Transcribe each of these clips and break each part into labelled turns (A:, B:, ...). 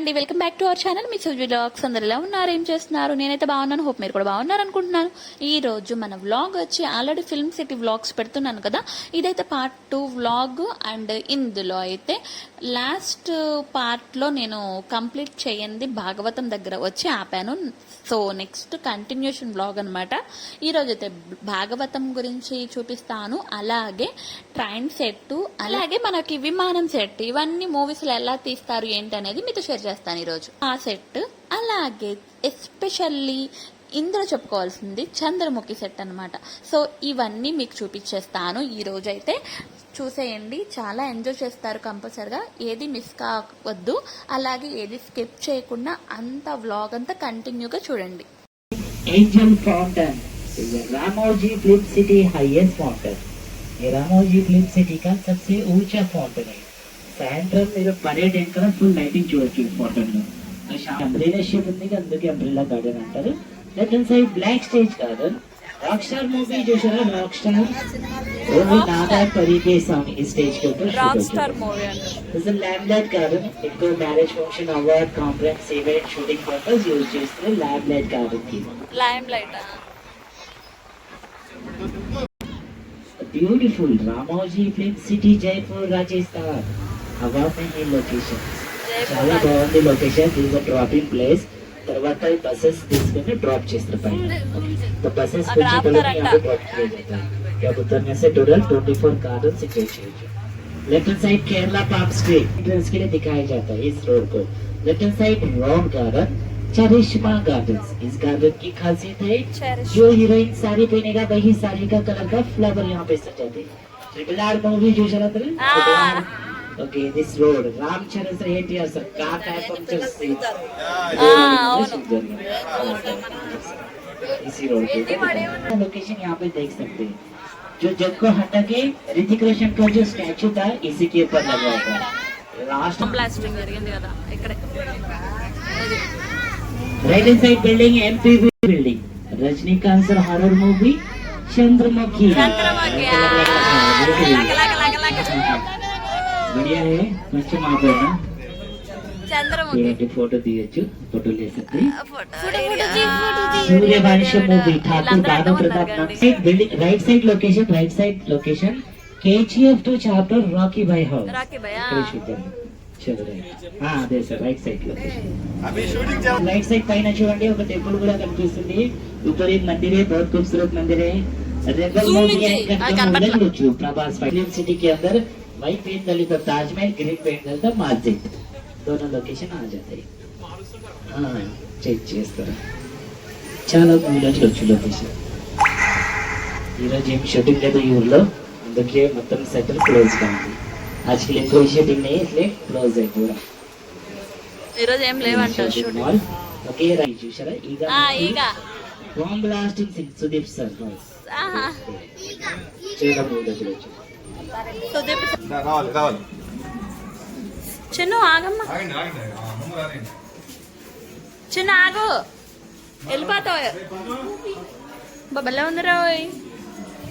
A: అండి. Welcome back to our channel me Suji vlogs అందరు ఎలా ఉన్నారు? ఏం చేస్తున్నారు? నేనైతే బాగున్నాను. హోప్ మీరు కూడా బాగున్నారు అనుకుంటున్నాను. ఈ రోజు మన వ్లాగ్ వచ్చి ఆల్రెడీ ఫిల్మ్ సిటీ వ్లాగ్స్ పెడుతున్నాను కదా. ఇదైతే పార్ట్ టూ వ్లాగ్ అండ్ ఇందులో అయితే లాస్ట్ పార్ట్లో నేను కంప్లీట్ చేయండి భాగవతం దగ్గర వచ్చి ఆపాను. సో నెక్స్ట్ కంటిన్యూషన్ బ్లాగ్ అనమాట ఈరోజు అయితే భాగవతం గురించి చూపిస్తాను. అలాగే ట్రైన్ సెట్ అలాగే మనకి విమానం సెట్ ఇవన్నీ మూవీస్లో ఎలా తీస్తారు ఏంటి అనేది మీతో షేర్ చేస్తాను ఈరోజు ఆ సెట్ అలాగే ఎస్పెషల్లీ ఇందులో చెప్పుకోవాల్సింది చంద్రముఖి సెట్ అన్నమాట సో ఇవన్నీ మీకు చూపించేస్తాను ఈ రోజు అయితే చూసేయండి చాలా ఎంజాయ్ చేస్తారు కంపల్సరిగా ఏది మిస్ కావద్దు అలాగే ఏది స్కిప్ చేయకుండా అంత వ్లాగ్ అంతా కంటిన్యూగా చూడండి
B: Angel Fountain is a Ramoji film city highest fountain ये रामोजी फिल्म सिटी का सबसे ऊंचा फाउंटेन है సాయంత్రం మీరు పరేడ్ ఏం కదా ఫుల్ లైటింగ్ చూడొచ్చు ఫోటోలో అంబ్రీలా షేప్ ఉంది అందుకే అంబ్రీలా గార్డెన్ అంటారు that inside black stage garden rock star movie చూసారా రాక్ స్టార్ ఓన్లీ నాదా పరిగే సాంగ్ ఈ స్టేజ్ కి
A: రాక్ స్టార్ మూవీ
B: అంటే ల్యాబ్ లైట్ కాదు ఎక్కువ marriage function award complex event shooting purpose use చేస్తారు ల్యాబ్ లైట్ కాదు
A: lab light
B: beautiful Ramoji film city Jaipur Rajasthan హవా మే ఈ లొకేషన్ చాలా బాగుంది లొకేషన్ దిస్ డ్రాపింగ్ ప్లేస్ తర్వాత ఈ బస్సెస్ తీసుకుని డ్రాప్ చేస్తారు పైన तो बसेस
A: అక్కడ
B: कुछ टोटल
A: ఆపుతారంట.
B: यहाँ पे ड्रॉप किए जाते हैं क्या उतरने से टोटल 24 गार्डन से चाहिए left hand side Kerala park street entrance के लिए दिखाया जाता है इस रोड को left hand side rock garden charisma garden इस गार्डन की खासियत है जो हीरोइन साड़ी पहनेगा वही साड़ी का कलर का फ्लावर यहाँ पे सजाते ट्रिपल आर मूवी जो चला था okay this road Ram Charan sir ఏంటి సార్ కార్ టైప్ పంక్చర్ इसी रोड पे लोकेशन यहाँ पे देख सकते हैं जो जग को हटा के ऋतिक रोशन का जो स्टैचू था इसी के ऊपर लगा हुआ था लास्ट
A: బ్లాస్టింగ్ జరిగింది కదా ఇక్కడే
B: right hand side building MPV building Rajinikanth sir horror movie Chandramukhi
A: Chandramukhi
B: बढ़िया है फर्स्ट
A: मार्क
B: है ఫోటో తీయొచ్చు photo movie Thakur Bhanu Pratap building right side location right
A: side location. KGF
B: two chapter Rocky Bhai house. అదే sir right side location. Right side పైన చూడండి ఒక temple కూడా కనిపిస్తుంది. ऊपर एक मंदिर है बहुत खूबसूरत मंदिर है
A: रेगल
B: मूवी है इनका वाइट पेन डाली तो ताजमहल ग्रीन पेन डाली तो मस्जिद दोनों लोकेशन आ जाते हैं చేస్తారు. చాలా ఊళ్ళోకి వచ్చి లొకేషన్ ఈరోజు ఏం షూటింగ్ లేదు ఈ ఊళ్ళో అందుకే మొత్తం సెటిల్ క్లోజ్గా ఉంది ఆజకి ఎక్కువ షూటింగ్ అయ్యి ఇట్లే క్లోజ్ కూడా.
A: ఈరోజు ఏం లేవంట
B: ఒకే రై చూసారా ఈగ.
A: ఈగ.
B: బాంబ్ బ్లాస్టింగ్ సుదీప్ సార్
C: చూడడం
A: చిన్ను ఆగమ్మ.
C: ఆగండి ఆగండి ఆ, ముందు రానండి
A: చిన్న ఆగు. వెళ్ళిపోతావు. బొబ్బల్లో ఉంది రోయ్.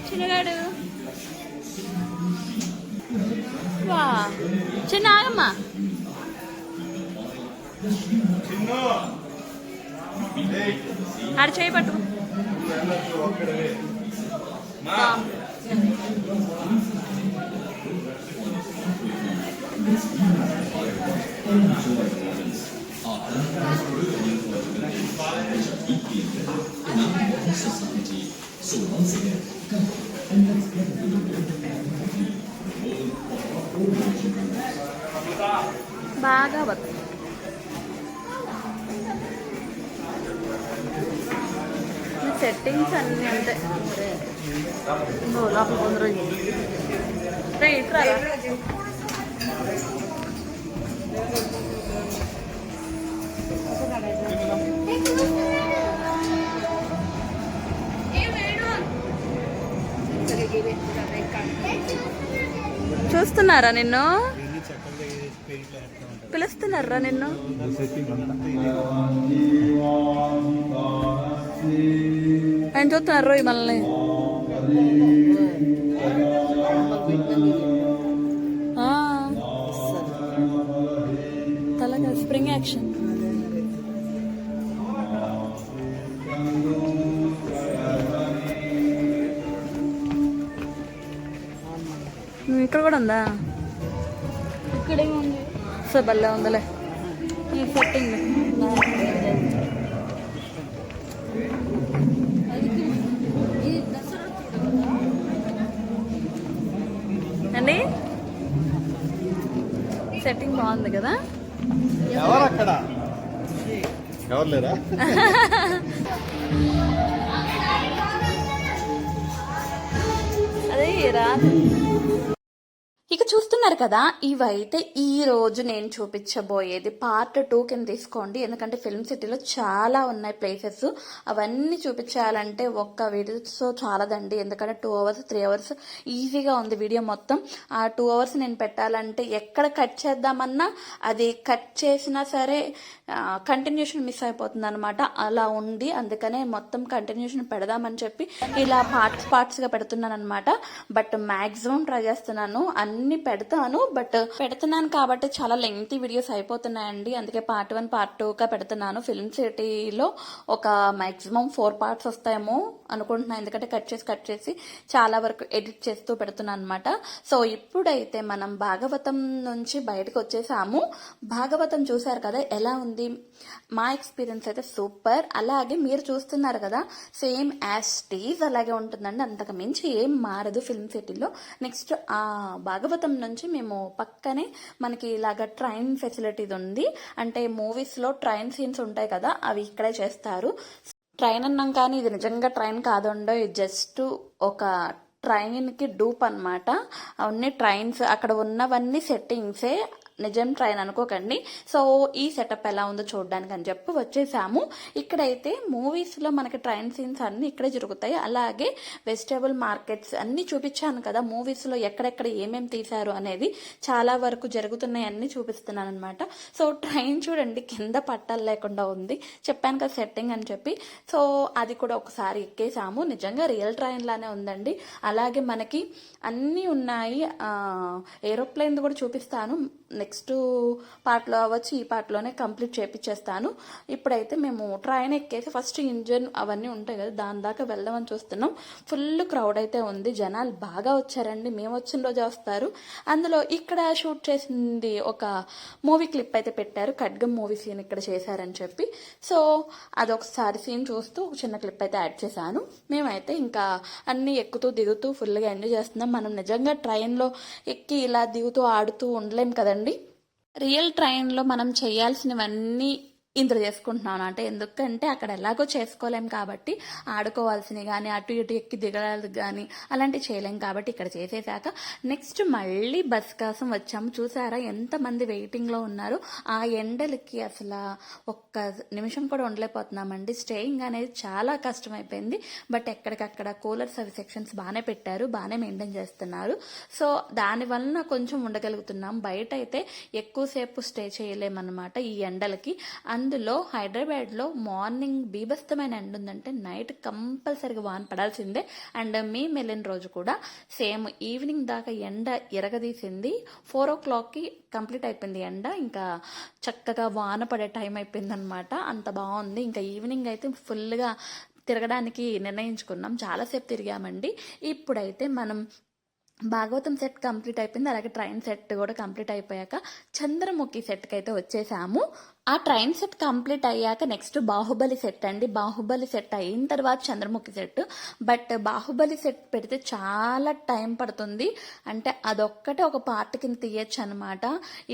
A: చిన్నగాడు. వా చిన్న ఆగమ్మ. ఆడ చేయి పట్టు బాగా వద్దు సెట్టింగ్స్ అన్నీ అంతే ఇంకో లోపల కొందరు రే ఇట్రా చూస్తున్నారా నిన్ను? పిలుస్తున్నారా నిన్ను? ఆయన చూస్తున్నారు రోయ్ మనల్ని. తలగా స్ప్రింగ్ యాక్షన్ ఇక్కడ కూడా ఉందా?
D: ఇక్కడే ఉంది
A: సో భలే ఉందిలే. ఈ సెట్టింగ్ అండి? సెట్టింగ్ బాగుంది కదా?
C: ఎవరు అక్కడ ఎవరు లేరా?
A: అదే రాదు ఇక కదా ఇవైతే ఈ రోజు నేను చూపించబోయేది పార్ట్ టూ కింద తీసుకోండి. ఎందుకంటే ఫిల్మ్ సిటీలో చాలా ఉన్నాయి ప్లేసెస్ అవన్నీ చూపించాలంటే ఒక్క వీడియోతో చాలదండి. ఎందుకంటే టూ అవర్స్ త్రీ అవర్స్ ఈజీగా ఉంది వీడియో మొత్తం. ఆ టూ అవర్స్ నేను పెట్టాలంటే ఎక్కడ కట్ చేద్దామన్నా అది కట్ చేసినా సరే కంటిన్యూషన్ మిస్ అయిపోతుంది అనమాట అలా ఉంది. అందుకనే మొత్తం కంటిన్యూషన్ పెడదామని చెప్పి ఇలా పార్ట్స్ పార్ట్స్గా పెడుతున్నాను అనమాట బట్ మ్యాక్సిమం ట్రై చేస్తున్నాను. అన్ని పెడతాను బట్ పెడుతున్నాను కాబట్టి చాలా లెంగ్తీ వీడియోస్ అయిపోతున్నాయండి. అందుకే పార్ట్ వన్ పార్ట్ టూగా పెడుతున్నాను. ఫిల్మ్ సిటీలో ఒక మాక్సిమం ఫోర్ పార్ట్స్ వస్తాయేమో. అనుకుంటున్నాను ఎందుకంటే కట్ చేసి కట్ చేసి చాలా వరకు ఎడిట్ చేస్తూ పెడుతున్నాను అనమాట సో ఇప్పుడైతే మనం భాగవతం నుంచి బయటకు వచ్చేసాము. భాగవతం చూశారు కదా ఎలా ఉంది? మా ఎక్స్పీరియన్స్ అయితే సూపర్. అలాగే మీరు చూస్తున్నారు కదా సేమ్ యాజ్ టీజ్ అలాగే ఉంటుందండి. అంతకు మించి ఏం మారదు ఫిల్మ్ సిటీలో. నెక్స్ట్ ఆ భాగవతం నుంచి మేము పక్కనే మనకి ఇలాగ ట్రైన్ ఫెసిలిటీ ఉంది. అంటే మూవీస్లో ట్రైన్ సీన్స్ ఉంటాయి కదా అవి ఇక్కడే చేస్తారు. ట్రైన్ అన్నాం కానీ ఇది నిజంగా ట్రైన్ కాదండో ఇది జస్ట్ ఒక ట్రైన్కి డూప్ అన్నమాట. అవన్నీ ట్రైన్స్ అక్కడ ఉన్నవన్నీ సెట్టింగ్సే నిజం ట్రైన్ అనుకోకండి. సో ఈ సెటప్ ఎలా ఉందో చూడడానికి అని చెప్పి వచ్చేసాము. ఇక్కడైతే మూవీస్లో మనకి ట్రైన్ సీన్స్ అన్ని ఇక్కడే జరుగుతాయి. అలాగే వెజిటేబుల్ మార్కెట్స్ అన్ని చూపించాను కదా మూవీస్లో ఎక్కడెక్కడ ఏమేమి తీశారు అనేది చాలా వరకు జరుగుతున్నాయి అన్నీ చూపిస్తున్నాను అనమాట సో ట్రైన్ చూడండి కింద పట్టాలు లేకుండా ఉంది. చెప్పాను కదా సెట్టింగ్ అని చెప్పి. సో అది కూడా ఒకసారి ఎక్కేసాము. నిజంగా రియల్ ట్రైన్ లానే ఉందండి. అలాగే మనకి అన్నీ ఉన్నాయి. ఏరోప్లేన్ కూడా చూపిస్తాను. నెక్స్ట్ పార్ట్లో అవ్వచ్చు ఈ పార్ట్లోనే కంప్లీట్ చేపించేస్తాను ఇప్పుడైతే మేము ట్రైన్ ఎక్కేసి ఫస్ట్ ఇంజన్ అవన్నీ ఉంటాయి కదా దాని దాకా వెళ్దామని చూస్తున్నాం. ఫుల్ క్రౌడ్ అయితే ఉంది జనాలు బాగా వచ్చారండి మేము వచ్చిన రోజే వస్తారు. అందులో ఇక్కడ షూట్ చేసింది ఒక మూవీ క్లిప్ అయితే పెట్టారు ఖడ్గం మూవీ సీన్ ఇక్కడ చేశారని చెప్పి. సో అదొకసారి సీన్ చూస్తూ ఒక చిన్న క్లిప్ అయితే యాడ్ చేశాను. మేమైతే ఇంకా అన్నీ ఎక్కుతూ దిగుతూ ఫుల్గా ఎంజాయ్ చేస్తున్నాం. మనం నిజంగా ట్రైన్లో ఎక్కి ఇలా దిగుతూ ఆడుతూ ఉండలేం కదండి. రియల్ ట్రైన్లో మనం చేయాల్సినవన్నీ ఇందులో చేసుకుంటున్నాను. అంటే ఎందుకంటే అక్కడ ఎలాగో చేసుకోలేం కాబట్టి ఆడుకోవాల్సినవి కానీ అటు ఇటు ఎక్కి దిగడానికి కానీ అలాంటివి చేయలేం కాబట్టి ఇక్కడ చేసేసాక నెక్స్ట్ మళ్ళీ బస్ కోసం వచ్చాము. చూసారా ఎంతమంది వెయిటింగ్లో ఉన్నారు. ఆ ఎండలకి అసలు ఒక్క నిమిషం కూడా ఉండలేకపోతున్నామండి. స్టేయింగ్ అనేది చాలా కష్టమైపోయింది. బట్ ఎక్కడికక్కడ కూలర్స్ అవి సెక్షన్స్ బాగానే పెట్టారు బాగానే మెయింటైన్ చేస్తున్నారు. సో దాని వలన కొంచెం ఉండగలుగుతున్నాం. బయట అయితే ఎక్కువసేపు స్టే చేయలేమన్నమాట ఈ ఎండలకి. అందులో హైదరాబాద్లో మార్నింగ్ బీభస్తమైన ఎండ ఉందంటే నైట్ కంపల్సరిగా వాన పడాల్సిందే. అండ్ మేము వెళ్ళిన రోజు కూడా సేమ్ ఈవినింగ్ దాకా ఎండ ఎరగదీసింది. ఫోర్ ఓ క్లాక్కి కంప్లీట్ అయిపోయింది ఎండ. ఇంకా చక్కగా వాన పడే టైం అయిపోయింది అనమాట అంత బాగుంది. ఇంకా ఈవినింగ్ అయితే ఫుల్గా తిరగడానికి నిర్ణయించుకున్నాం. చాలాసేపు తిరిగామండి. ఇప్పుడైతే మనం భాగవతం సెట్ కంప్లీట్ అయిపోయింది. అలాగే ట్రైన్ సెట్ కూడా కంప్లీట్ అయిపోయాక చంద్రముఖి సెట్కి అయితే వచ్చేసాము. ఆ ట్రైన్ సెట్ కంప్లీట్ అయ్యాక నెక్స్ట్ బాహుబలి సెట్ అండి. బాహుబలి సెట్ అయిన తర్వాత Chandramukhi set. But Baahubali set పెడితే చాలా టైం పడుతుంది. అంటే అదొక్కటే ఒక పార్ట్ కింద తీయచ్చు అనమాట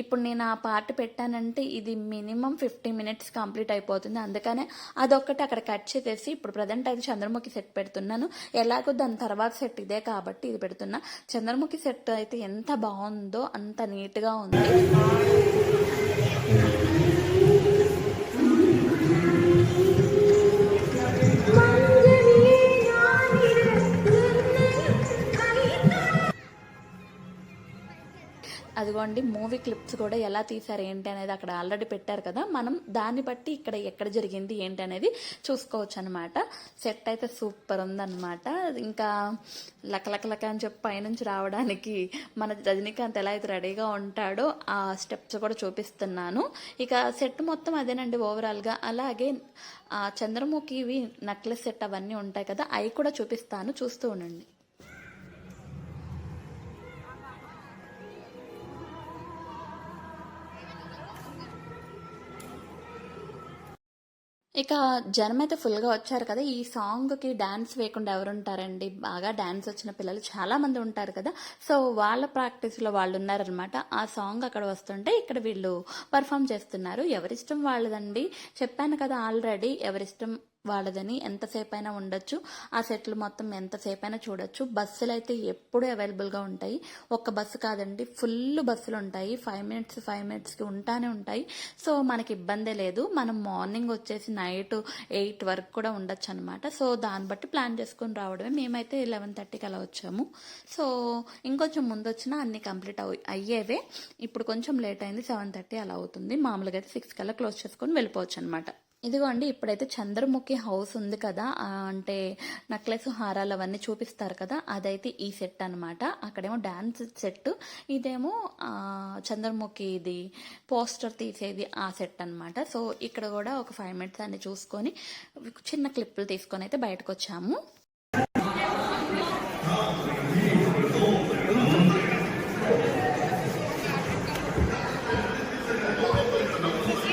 A: ఇప్పుడు నేను ఆ పార్ట్ పెట్టానంటే ఇది మినిమం ఫిఫ్టీ మినిట్స్ కంప్లీట్ అయిపోతుంది. అందుకనే అదొక్కటి అక్కడ కట్ చేసేసి ఇప్పుడు ప్రజెంట్ అయితే చంద్రముఖి సెట్ పెడుతున్నాను. ఎలాగో దాని తర్వాత సెట్ ఇదే కాబట్టి ఇది పెడుతున్నా. చంద్రముఖి సెట్ అయితే ఎంత బాగుందో అంత నీట్గా ఉంది. ఇదిగోండి మూవీ క్లిప్స్ కూడా ఎలా తీశారు ఏంటి అనేది అక్కడ ఆల్రెడీ పెట్టారు కదా. మనం దాన్ని బట్టి ఇక్కడ ఎక్కడ జరిగింది ఏంటి అనేది చూసుకోవచ్చు అనమాట సెట్ అయితే సూపర్ ఉందన్నమాట. ఇంకా లకలకలక అని చెప్పి పైనుంచి రావడానికి మన రజనీకాంత్ ఎలా అయితే రెడీగా ఉంటాడో ఆ స్టెప్స్ కూడా చూపిస్తున్నాను. ఇక సెట్ మొత్తం అదేనండి ఓవరాల్గా. అలాగే ఆ చంద్రముఖివి నెక్లెస్ సెట్ అవన్నీ ఉంటాయి కదా అవి కూడా చూపిస్తాను. చూస్తూ ఉండండి. ఇక జనం అయితే ఫుల్గా వచ్చారు కదా ఈ సాంగ్కి డ్యాన్స్ వేయకుండా ఎవరు ఉంటారండి బాగా డ్యాన్స్ వచ్చిన పిల్లలు చాలామంది ఉంటారు కదా. సో వాళ్ళ ప్రాక్టీస్లో వాళ్ళు ఉన్నారనమాట ఆ సాంగ్ అక్కడ వస్తుంటే ఇక్కడ వీళ్ళు పర్ఫామ్ చేస్తున్నారు. ఎవరిష్టం వాళ్ళదండి? చెప్పాను కదా ఆల్రెడీ ఎవరిష్టం వాళ్ళదని ఎంతసేపు అయినా ఉండొచ్చు. ఆ సెట్లు మొత్తం ఎంతసేపు అయినా చూడొచ్చు. బస్సులు అయితే ఎప్పుడూ అవైలబుల్గా ఉంటాయి. ఒక్క బస్సు కాదండి ఫుల్ బస్సులు ఉంటాయి. ఫైవ్ మినిట్స్ ఫైవ్ మినిట్స్కి ఉంటానే ఉంటాయి. సో మనకి ఇబ్బందే లేదు. మనం మార్నింగ్ వచ్చేసి నైట్ ఎయిట్ వరకు కూడా ఉండొచ్చు అనమాట సో దాన్ని బట్టి ప్లాన్ చేసుకొని రావడమే. మేమైతే లెవెన్ థర్టీకి అలా వచ్చాము. సో ఇంకొంచెం ముందు వచ్చినా అన్ని కంప్లీట్ అయ్యేవే. ఇప్పుడు కొంచెం లేట్ అయింది సెవెన్ థర్టీ అలా అవుతుంది. మామూలుగా అయితే సిక్స్ కల్లా క్లోజ్ చేసుకొని వెళ్ళిపోవచ్చు అనమాట ఇదిగోండి ఇప్పుడైతే చంద్రముఖి హౌస్ ఉంది కదా అంటే నక్లెస్ హారాలు అవన్నీ చూపిస్తారు కదా అదైతే ఈ సెట్ అన్నమాట. అక్కడేమో డాన్స్ సెట్ ఇదేమో చంద్రముఖిది చంద్రముఖి ఇది పోస్టర్ తీసేది ఆ సెట్ అనమాట సో ఇక్కడ కూడా ఒక ఫైవ్ మినిట్స్ అన్ని చూసుకొని చిన్న క్లిప్పులు తీసుకొని అయితే బయటకు వచ్చాము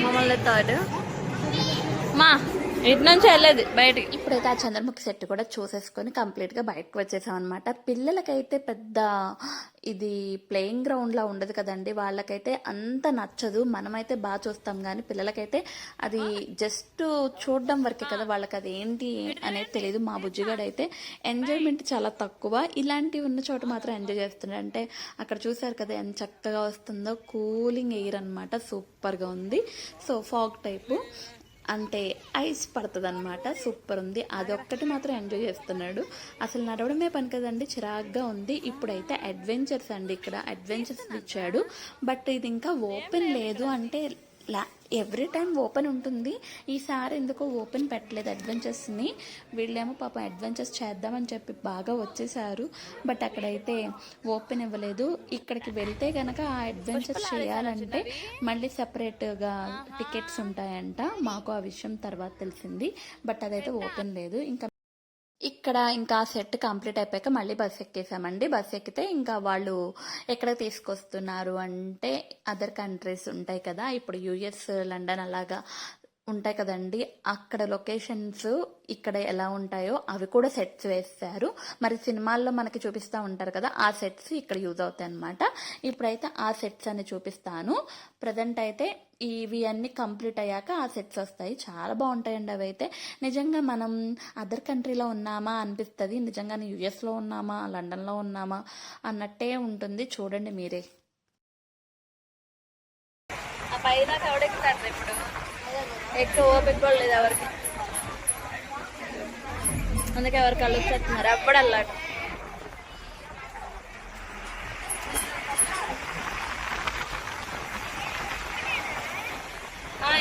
A: మమ్మల్ని థర్డ్ మా ఇటు నుంచి వెళ్ళేది బయటికి. ఇప్పుడైతే ఆ చంద్రముఖి సెట్ కూడా చూసేసుకొని కంప్లీట్గా బయటకు వచ్చేసాం అనమాట పిల్లలకైతే పెద్ద ఇది ప్లేయింగ్ గ్రౌండ్లా ఉండదు కదండి. వాళ్ళకైతే అంత నచ్చదు. మనమైతే బాగా చూస్తాం కానీ పిల్లలకైతే అది జస్ట్ చూడడం వరకే కదా వాళ్ళకి అది ఏంటి అనేది తెలియదు. మా బుజ్జిగాడు అయితే ఎంజాయ్మెంట్ చాలా తక్కువ. ఇలాంటివి ఉన్న చోట మాత్రం ఎంజాయ్ చేస్తున్నాడు. అంటే అక్కడ చూసారు కదా ఎంత చక్కగా వస్తుందో కూలింగ్ ఎయిర్ అనమాట సూపర్గా ఉంది. సో ఫాగ్ టైపు అంటే ఐస్ పడుతుంది అనమాట సూపర్ ఉంది అదొక్కటి మాత్రం ఎంజాయ్ చేస్తున్నాడు. అసలు నడవడమే పని కదండి. చిరాగ్గా ఉంది. ఇప్పుడైతే అడ్వెంచర్స్ అండి ఇక్కడ. అడ్వెంచర్స్ ఇచ్చాడు. బట్ ఇది ఇంకా ఓపెన్ లేదు. అంటే లా ఎవ్రీ టైం ఓపెన్ ఉంటుంది. ఈసారి ఎందుకో ఓపెన్ పెట్టలేదు అడ్వెంచర్స్ని. వీళ్ళేమో పాపం అడ్వెంచర్స్ చేద్దామని చెప్పి బాగా వచ్చేసారు. బట్ అక్కడైతే ఓపెన్ ఇవ్వలేదు. ఇక్కడికి వెళ్తే కనుక ఆ అడ్వెంచర్స్ చేయాలంటే మళ్ళీ సెపరేట్గా టికెట్స్ ఉంటాయంట. మాకు ఆ విషయం తర్వాత తెలిసింది. బట్ అదైతే ఓపెన్ లేదు. ఇంకా ఇక్కడ ఇంకా సెట్ కంప్లీట్ అయిపోయాక మళ్ళీ బస్ ఎక్కేసామండి. బస్ ఎక్కితే ఇంకా వాళ్ళు ఎక్కడ తీసుకొస్తున్నారు అంటే అదర్ కంట్రీస్ ఉంటాయి కదా. ఇప్పుడు యుఎస్ లండన్ అలాగా ఉంటాయి కదండి. అక్కడ లొకేషన్స్ ఇక్కడ ఎలా ఉంటాయో అవి కూడా సెట్స్ వేస్తారు. మరి సినిమాల్లో మనకి చూపిస్తూ ఉంటారు కదా ఆ సెట్స్ ఇక్కడ యూజ్ అవుతాయి అనమాట ఇప్పుడైతే ఆ సెట్స్ అని చూపిస్తాను. ప్రజెంట్ అయితే ఇవి అన్ని కంప్లీట్ అయ్యాక ఆ సెట్స్ వస్తాయి. చాలా బాగుంటాయండి అవి అయితే. నిజంగా మనం అదర్ కంట్రీలో ఉన్నామా అనిపిస్తుంది. నిజంగా యుఎస్లో ఉన్నామా లండన్లో ఉన్నామా అన్నట్టే ఉంటుంది. చూడండి మీరే. ఆ పైన ఎవడెక్కుతారు ఇప్పుడు. ఎక్కువ ఓపిక కూడా లేదు ఎవరికి. అందుకే ఎవరు కళ్ళు వచ్చేస్తున్నారు. అప్పుడు అల్లాడు.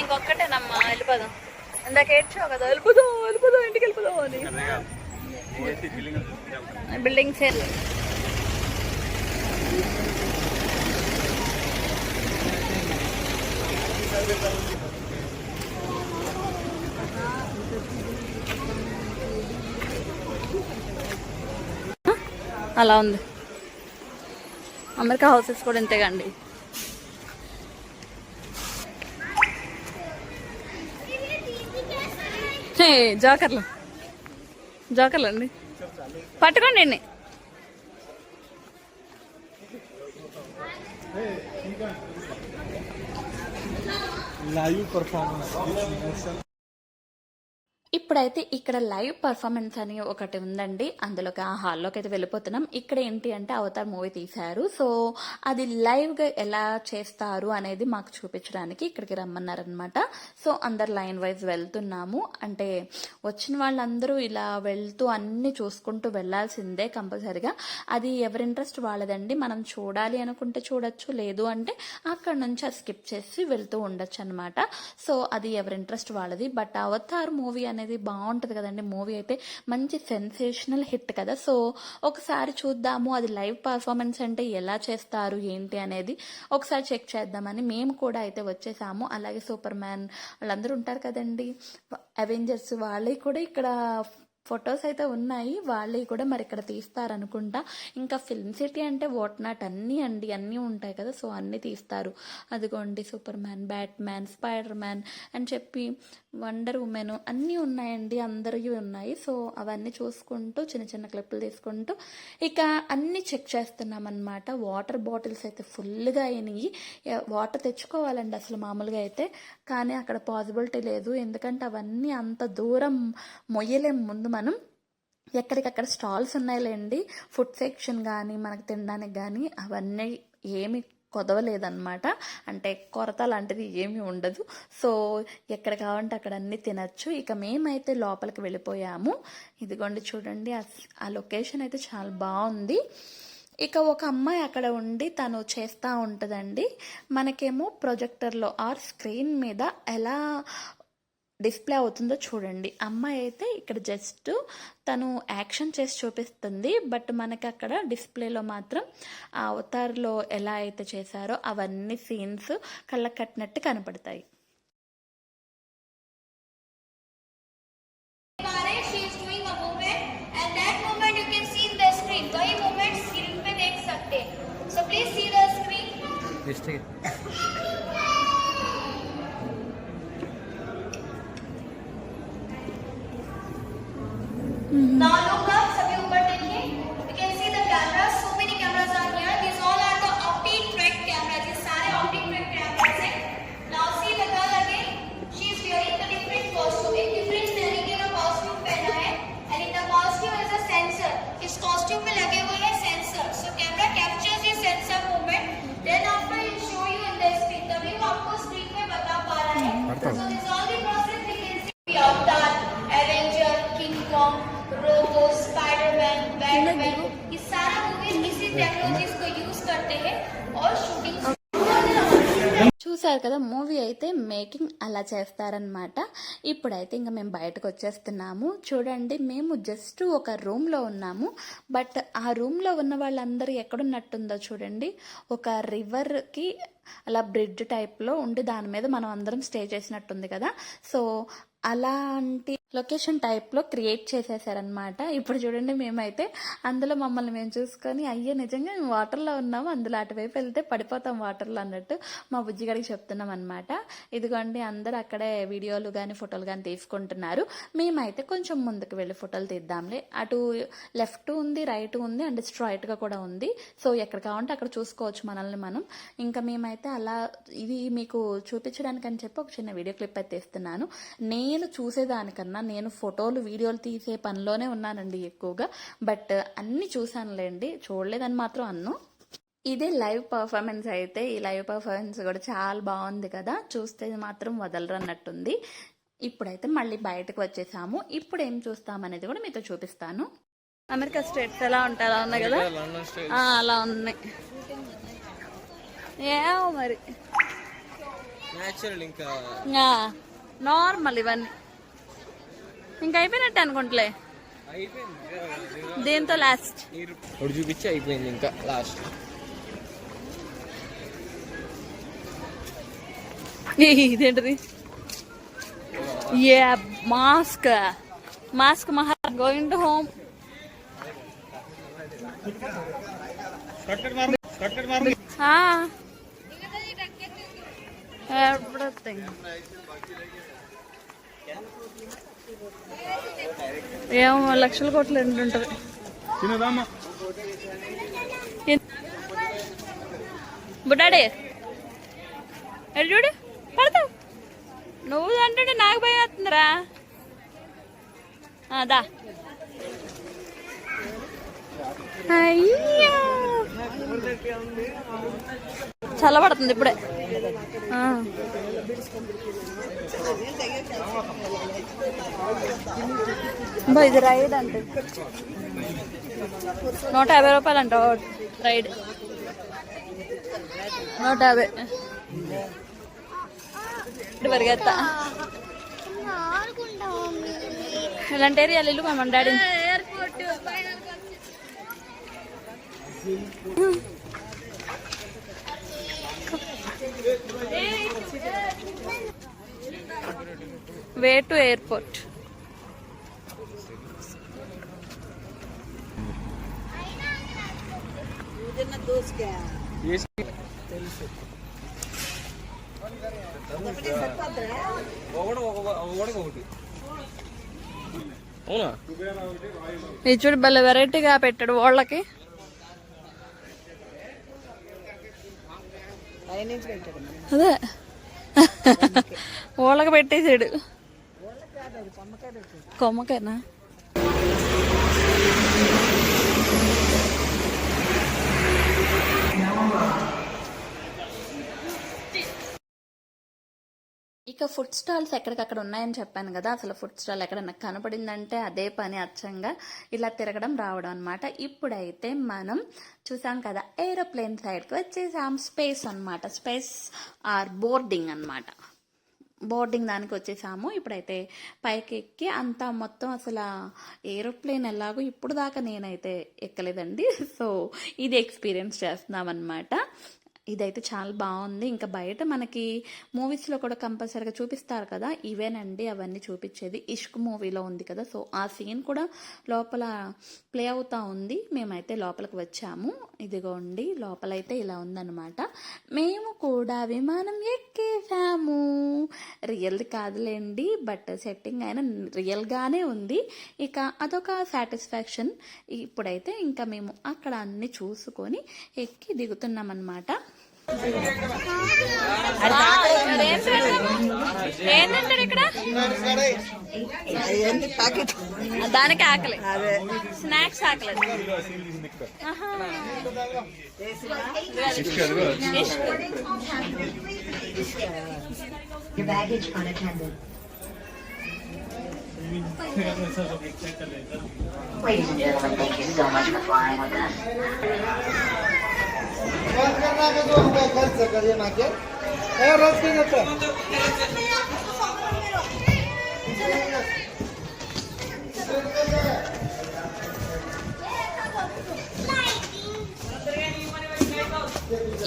A: ఇంకొక్కటేనమ్మా వెళ్ళిపోదాం. ఇందాక ఏడ్చావు కదా వెళ్ళిపోదాం వెళ్ళిపోదాం ఇంటికి వెళ్ళిపోదాం అని. బిల్డింగ్ సేల్ అలా ఉంది. అమెరికా హౌసెస్ కూడా ఇంతేగండి జాకర్లు. జాకర్లు అండి. పట్టుకోండి అండి
C: లైవ్ పర్ఫార్మెన్స్
A: ఇప్పుడైతే ఇక్కడ లైవ్ పర్ఫార్మెన్స్ అని ఒకటి ఉందండి. అందులోకి ఆ హాల్లోకి అయితే వెళ్ళిపోతున్నాం. ఇక్కడ ఏంటి అంటే అవతార్ మూవీ తీశారు. సో అది లైవ్గా ఎలా చేస్తారు అనేది మాకు చూపించడానికి ఇక్కడికి రమ్మన్నారనమాట సో అందరు లైన్ వైజ్ వెళ్తున్నాము. అంటే వచ్చిన వాళ్ళందరూ ఇలా వెళ్తూ అన్ని చూసుకుంటూ వెళ్ళాల్సిందే కంపల్సరిగా. అది ఎవరి ఇంట్రెస్ట్ వాళ్ళదండి. మనం చూడాలి అనుకుంటే చూడొచ్చు. లేదు అంటే అక్కడ నుంచి అది స్కిప్ చేసి వెళ్తూ ఉండొచ్చు అనమాట సో అది ఎవరి ఇంట్రెస్ట్ వాళ్ళది. బట్ అవతార్ మూవీ అనేది అనేది బాగుంటుంది కదండి మూవీ అయితే. మంచి సెన్సేషనల్ హిట్ కదా. సో ఒకసారి చూద్దాము అది లైవ్ పర్ఫార్మెన్స్ అంటే ఎలా చేస్తారు ఏంటి అనేది ఒకసారి చెక్ చేద్దామని మేము కూడా అయితే వచ్చేసాము. అలాగే సూపర్ మ్యాన్ వాళ్ళందరూ ఉంటారు కదండి. అవెంజర్స్ వాళ్ళే కూడా ఇక్కడ ఫొటోస్ అయితే ఉన్నాయి. వాళ్ళవి కూడా మరి ఇక్కడ తీస్తారనుకుంటా. ఇంకా ఫిల్మ్ సిటీ అంటే వాట్ నాట్ అన్నీ అండి. అన్నీ ఉంటాయి కదా. సో అన్నీ తీస్తారు. అదిగోండి super man bat man spider man అని చెప్పి వండర్ ఉమెన్ అన్నీ ఉన్నాయండి. అందరివి ఉన్నాయి. సో అవన్నీ చూసుకుంటూ చిన్న చిన్న క్లిప్పులు తీసుకుంటూ ఇక అన్నీ చెక్ చేస్తున్నాం అనమాట వాటర్ బాటిల్స్ అయితే ఫుల్గా అయినాయి. వాటర్ తెచ్చుకోవాలండి అసలు మామూలుగా అయితే. కానీ అక్కడ పాసిబిలిటీ లేదు. ఎందుకంటే అవన్నీ అంత దూరం మొయ్యలేం. ముందు మనం ఎక్కడికక్కడ స్టాల్స్ ఉన్నాయిలేండి. ఫుడ్ సెక్షన్ కానీ మనకు తినడానికి కానీ అవన్నీ ఏమి కొదవలేదన్నమాట. అంటే కొరత లాంటిది ఏమీ ఉండదు. సో ఎక్కడ కావాలంటే అక్కడ అన్ని తినచ్చు. ఇక మేమైతే లోపలికి వెళ్ళిపోయాము. ఇదిగోండి చూడండి ఆ లొకేషన్ అయితే చాలా బాగుంది. ఇక ఒక అమ్మాయి అక్కడ ఉండి తను చేస్తూ ఉంటుందండి. మనకేమో ప్రొజెక్టర్లో ఆర్ స్క్రీన్ మీద ఎలా డిస్ప్లే అవుతుందో చూడండి. అమ్మాయి అయితే ఇక్కడ జస్ట్ తను యాక్షన్ చేసి చూపిస్తుంది. బట్ మనకి అక్కడ డిస్ప్లేలో మాత్రం ఆ అవతార్లో ఎలా అయితే చేశారో అవన్నీ సీన్స్ కళ్ళకు కట్టినట్టు కనపడతాయి. 나요. మేకింగ్ అలా చేస్తారనమాట ఇప్పుడైతే ఇంకా మేము బయటకు వచ్చేస్తున్నాము చూడండి మేము జస్ట్ ఒక రూమ్లో ఉన్నాము. బట్ ఆ రూమ్లో ఉన్న వాళ్ళందరూ ఎక్కడున్నట్టుందో చూడండి. ఒక రివర్కి అలా బ్రిడ్జ్ టైప్లో ఉండి దాని మీద మనం అందరం స్టే చేసినట్టుంది కదా. సో అలాంటి లొకేషన్ టైప్లో క్రియేట్ చేసేసారనమాట ఇప్పుడు చూడండి మేమైతే అందులో మమ్మల్ని మేము చూసుకొని అయ్యో నిజంగా మేము వాటర్లో ఉన్నాము అందులో అటువైపు వెళ్తే పడిపోతాం వాటర్లో అన్నట్టు మా బుజ్జిగడికి చెప్తున్నాం అనమాట ఇదిగోండి అందరు అక్కడే వీడియోలు కానీ ఫోటోలు కానీ తీసుకుంటున్నారు. మేమైతే కొంచెం ముందుకు వెళ్ళి ఫోటోలు తీద్దాంలే. అటు లెఫ్ట్ ఉంది రైట్ ఉంది అండ్ స్ట్రైట్గా కూడా ఉంది. సో ఎక్కడ కావాలంటే అక్కడ చూసుకోవచ్చు మనల్ని మనం. ఇంకా మేమైతే అలా ఇది మీకు చూపించడానికి అని చెప్పి ఒక చిన్న వీడియో క్లిప్ అయితే తీస్తున్నాను నేను చూసేదానికన్నా నేను ఫోటోలు వీడియోలు తీసే పనిలోనే ఉన్నానండి ఎక్కువగా. బట్ అన్ని చూశానులేండి చూడలేదని మాత్రం అన్ను. ఇదే లైవ్ పర్ఫార్మెన్స్ అయితే ఈ లైవ్ పర్ఫార్మెన్స్ కూడా చాలా బాగుంది కదా చూస్తే మాత్రం వదలరు అన్నట్టుంది ఇప్పుడైతే మళ్ళీ బయటకు వచ్చేసాము. ఇప్పుడు ఏం చూస్తామనేది కూడా మీతో చూపిస్తాను. అమెరికా స్టేట్స్ ఎలా ఉంటాయి అలా ఉన్నాయి కదా? అలా ఉన్నాయి. ఏమో మరి.
E: ఇంకా.
A: నార్మల్ ఇవన్నీ. ఇంకా అయిపోయినట్టు అనుకుంటలే.
E: అయిపోయింది
A: దీంతో లాస్ట్
E: చూపించి అయిపోయింది ఇంకా లాస్ట్
A: ఇదేంటిది? ఏ మాస్క్ మాస్క్ మహా గోయింగ్ టు హోమ్ ఎవ్రీథింగ్ ఏమో లక్షల కోట్లు ఎంటుంటది
C: తినదామా
A: బుడ్డాడే ఎటు చూడు? పడతావు నువ్వు అంటే నాకు భయం వేస్తుందిరా. దా. అయ్యా. చల్లబడుతుంది ఇప్పుడే. ఇది రైడ్ అంటే. నూట యాభై రూపాయలు అంట రైడ్. నూట యాభై. పరిగెత్తా. ఇలాంటి ఏరియాలు ఇల్లు మన డాడీ వే టు ఎయిర్పోర్ట్ ఇది చూడు భలే వెరైటీగా పెట్టాడు వాళ్ళకి. అదే. వాళ్ళకి పెట్టేసాడు. కొమ్మకేనా ఇక ఫుడ్ స్టాల్స్ ఎక్కడికక్కడ ఉన్నాయని చెప్పాను కదా అసలు ఫుడ్ స్టాల్ ఎక్కడ నాకు కనపడిందంటే అదే పని అచ్చంగా ఇలా తిరగడం రావడం అనమాట ఇప్పుడైతే మనం చూసాం కదా ఏరోప్లేన్ సైడ్కి వచ్చేసాం. స్పేస్ అన్నమాట. స్పేస్ ఆర్ బోర్డింగ్ అనమాట బోర్డింగ్ దానికి వచ్చేసాము ఇప్పుడైతే పైకి ఎక్కి అంతా మొత్తం అసలు ఏరోప్లేన్ ఎలాగో ఇప్పుడు దాకా నేనైతే ఎక్కలేదండి. సో ఇది ఎక్స్పీరియన్స్ చేస్తున్నాం అనమాట ఇదైతే చాలా బాగుంది. ఇంకా బయట మనకి మూవీస్లో కూడా కంపల్సరీగా చూపిస్తారు కదా ఇవేనండి అవన్నీ చూపించేది. ఇష్క్ మూవీలో ఉంది కదా సో ఆ సీన్ కూడా లోపల ప్లే అవుతా ఉంది. మేమైతే లోపలికి వచ్చాము. ఇదిగోండి లోపలైతే ఇలా ఉందన్నమాట. మేము కూడా విమానం ఎక్కేసాము రియల్ది కాదులేండి బట్ సెట్టింగ్ అయినా రియల్గానే ఉంది. ఇక అదొక సాటిస్ఫాక్షన్. ఇప్పుడైతే ఇంకా మేము అక్కడ అన్ని చూసుకొని ఎక్కి దిగుతున్నాం అనమాట ఏంటంటాడు ఇక్కడ దానికి ఆకలి స్నాక్స్ ఆకలి ఆహా.
F: Your baggage unattended. Ladies and gentlemen, thank you so much for flying with us. Phone कर ना का दोन काय खर्च कर ये मागे. ए रस्ते घेतो Thank you.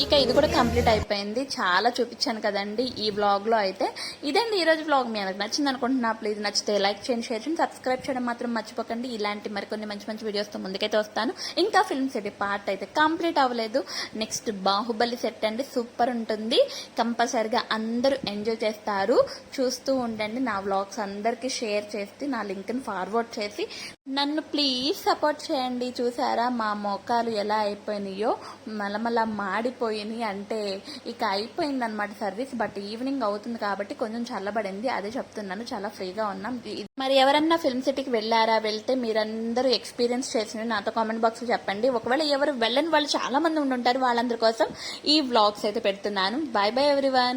A: ఇక ఇది కూడా కంప్లీట్ అయిపోయింది. చాలా చూపించాను కదండి ఈ వ్లాగ్లో అయితే. ఇదండి ఈ రోజు వ్లాగ్ మీ అందరికి నచ్చింది అనుకుంటున్నా ప్లీజ్ నచ్చితే లైక్ చేయండి షేర్ చేయండి సబ్స్క్రైబ్ చేయడం మాత్రం మర్చిపోకండి. ఇలాంటి మరికొన్ని మంచి మంచి వీడియోస్తో ముందుకైతే వస్తాను. ఇంకా ఫిల్మ్ సెట్ పార్ట్ అయితే కంప్లీట్ అవ్వలేదు. నెక్స్ట్ బాహుబలి సెట్ అండి. సూపర్ ఉంటుంది. కంపల్సరిగా అందరూ ఎంజాయ్ చేస్తారు. చూస్తూ ఉండండి నా వ్లాగ్స్ అందరికీ షేర్ చేసి నా లింక్ని ఫార్వర్డ్ చేసి. నన్ను ప్లీజ్ సపోర్ట్ చేయండి. చూసారా మా మోకాలు ఎలా అయిపోయినాయో? మలమల మాడిపోయినాయి అంటే ఇక అయిపోయిందనమాట సర్వీస్ బట్ ఈవినింగ్ అవుతుంది కాబట్టి కొంచెం చల్లబడింది. అదే చెప్తున్నాను చాలా ఫ్రీగా ఉన్నాం. మరి ఎవరన్నా ఫిల్మ్ సిటీకి వెళ్ళారా? వెళ్తే మీరందరూ ఎక్స్పీరియన్స్ చేసిన నాతో కామెంట్ బాక్స్ చెప్పండి. ఒకవేళ ఎవరు వెళ్ళని వాళ్ళు చాలా మంది ఉండుంటారు వాళ్ళందరి కోసం ఈ వ్లాగ్స్ అయితే పెడుతున్నాను. Bye bye everyone.